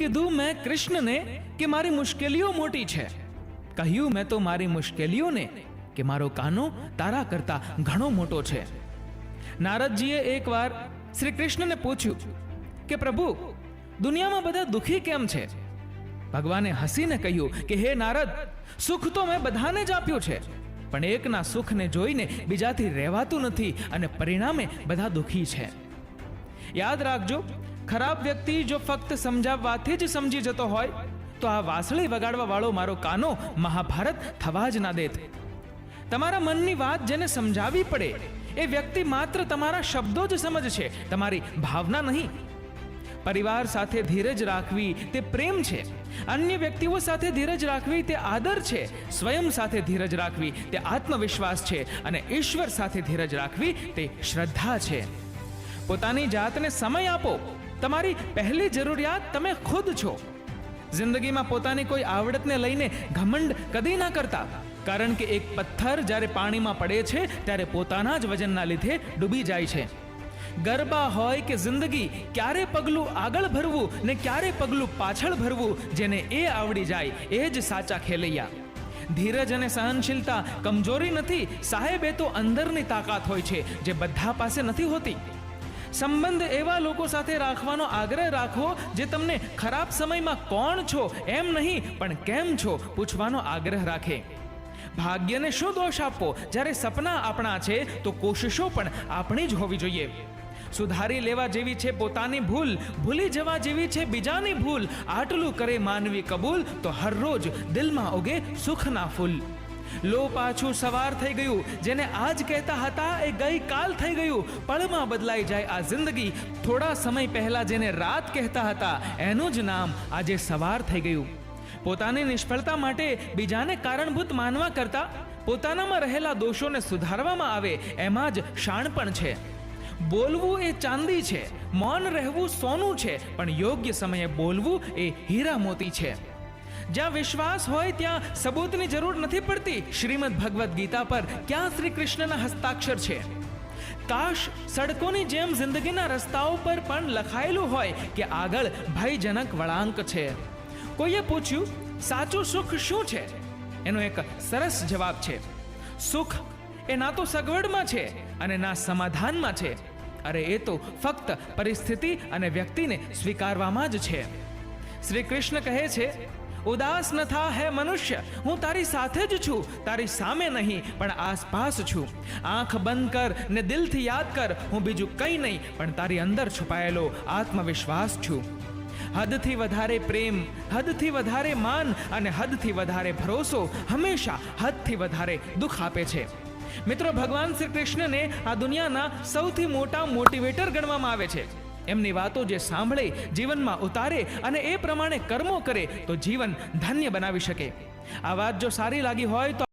કીધું મેં કૃષ્ણને કે મારી મુશ્કેલીઓ મોટી છે. કહ્યું મેં તો મારી મુશ્કેલીઓને કે મારો કાનો તારા કરતા ઘણો મોટો છે. નારદજીએ એકવાર શ્રી કૃષ્ણને પૂછ્યું કે પ્રભુ, દુનિયામાં બધા દુઃખી કેમ છે? ભગવાને હસીને કહ્યું કે હે નારદ, સુખ તો મેં બધાને જ આપ્યું છે, પણ એકના સુખને જોઈને બીજાથી રહેવાતું નથી અને પરિણામે બધા દુઃખી છે. યાદ રાખજો ખરાબ વ્યક્તિ જો ફક્ત સમજાવવાથી જ સમજી જતો હોય, તો આ વાસળી વગાડવા વાળો મારો કાનો મહાભારત થવા જ ના દેત. તમારા મનની વાત જેને સમજાવવી પડે, એ વ્યક્તિ માત્ર તમારા શબ્દો જ સમજ છે, તમારી ભાવના નહીં. પરિવાર સાથે ધીરજ રાખવી તે પ્રેમ છે. અન્ય વ્યક્તિઓ સાથે ધીરજ રાખવી તે આદર છે. સ્વયં સાથે ધીરજ રાખવી તે આત્મવિશ્વાસ છે અને ઈશ્વર સાથે ધીરજ રાખવી તે શ્રદ્ધા છે. પોતાની જાતને સમય આપો તમારી પહેલી જરૂરિયાત તમે ખુદ છો. જિંદગીમાં પોતાની કોઈ આવડતને લઈને ઘમંડ કદી ના કરતા. કારણ કે એક પથ્થર જ્યારે પાણીમાં પડે છે, ત્યારે પોતાના જ વજનના લીધે ડૂબી જાય છે. ગરબા હોય કે જિંદગી, ક્યારે પગલું આગળ ભરવું ને ક્યારે પગલું પાછળ ભરવું, જેને એ આવડી જાય, એ જ સાચા ખેલૈયા. ધીરજ અને સહનશીલતા કમજોરી નથી, સાહેબ, એ તો અંદરની તાકાત હોય છે, જે બધા પાસે નથી હોતી. સંબંધ એવા લોકો સાથે રાખવાનો આગ્રહ રાખો જે તમને ખરાબ સમયમાં કોણ છો, એમ નહીં, પણ કેમ છો, પૂછવાનો આગ્રહ રાખે. ભાગ્યને શું દોષ આપવો? જ્યારે સપના આપણા છે, તો કોશિશો પણ આપણી જ હોવી જોઈએ. સુધારી લેવા જેવી છે પોતાની ભૂલ, ભૂલી જવા જેવી છે બીજાની ભૂલ. આટલું કરે માનવી કબૂલ, તો હરરોજ દિલમાં ઉગે સુખના ફૂલ. લો પાછું સવાર થઈ ગયું. જેને આજ કહેતા હતા એ ગઈ કાલ થઈ ગયું. પળમાં બદલાઈ જાય આ જિંદગી. થોડા સમય પહેલા જેને રાત કહેતા હતા, એનું જ નામ આજે સવાર થઈ ગયું. પોતાની નિષ્ફળતા માટે બીજાને કારણભૂત માનવા કરતા પોતાનામાં રહેલા દોષોને સુધારવામાં આવે, એમાં જ શાણપણ છે. બોલવું એ ચાંદી છે, મૌન રહેવું સોનું છે, પણ યોગ્ય સમયે બોલવું એ હીરા મોતી છે. જ્યાં વિશ્વાસ હોય ત્યાં સબૂતની જરૂર નથી પડતી. શ્રીમદ ભગવદ્ ગીતા પર ક્યાં શ્રી કૃષ્ણના હસ્તાક્ષર છે? કાશ સડકોની જેમ જિંદગીના રસ્તાઓ પર પણ લખાયેલું હોય કે આગળ ભયજનક વળાંક છે. કોઈએ પૂછ્યું, સાચું સુખ શું છે? એનો એક સરસ જવાબ છે, સુખ એ ના તો સગવડમાં છે અને ના સમાધાનમાં છે. અરે, એ તો ફક્ત પરિસ્થિતિ અને વ્યક્તિને સ્વીકારવામાં જ છે. શ્રી કૃષ્ણ કહે છે ઉદાસ ન થા હે મનુષ્ય, હું તારી સાથે જ છું, તારી સામે નહીં, પણ આસપાસ છું. આંખ બંધ કર ને દિલથી યાદ કર, હું બીજું કંઈ નહીં, પણ તારી અંદર છુપાયેલો આત્મવિશ્વાસ છું. હદથી વધારે પ્રેમ, હદથી વધારે માન અને હદથી વધારે ભરોસો હંમેશા હદથી વધારે દુઃખ આપે છે. મિત્રો, ભગવાન શ્રી કૃષ્ણને આ દુનિયાના સૌથી મોટા મોટિવેટર ગણવામાં આવે છે. એમની વાતો જે સાંભળે, જીવનમાં ઉતારે અને એ પ્રમાણે કર્મો કરે, તો જીવન ધન્ય બનાવી શકે. આ વાત જો સારી લાગી હોય તો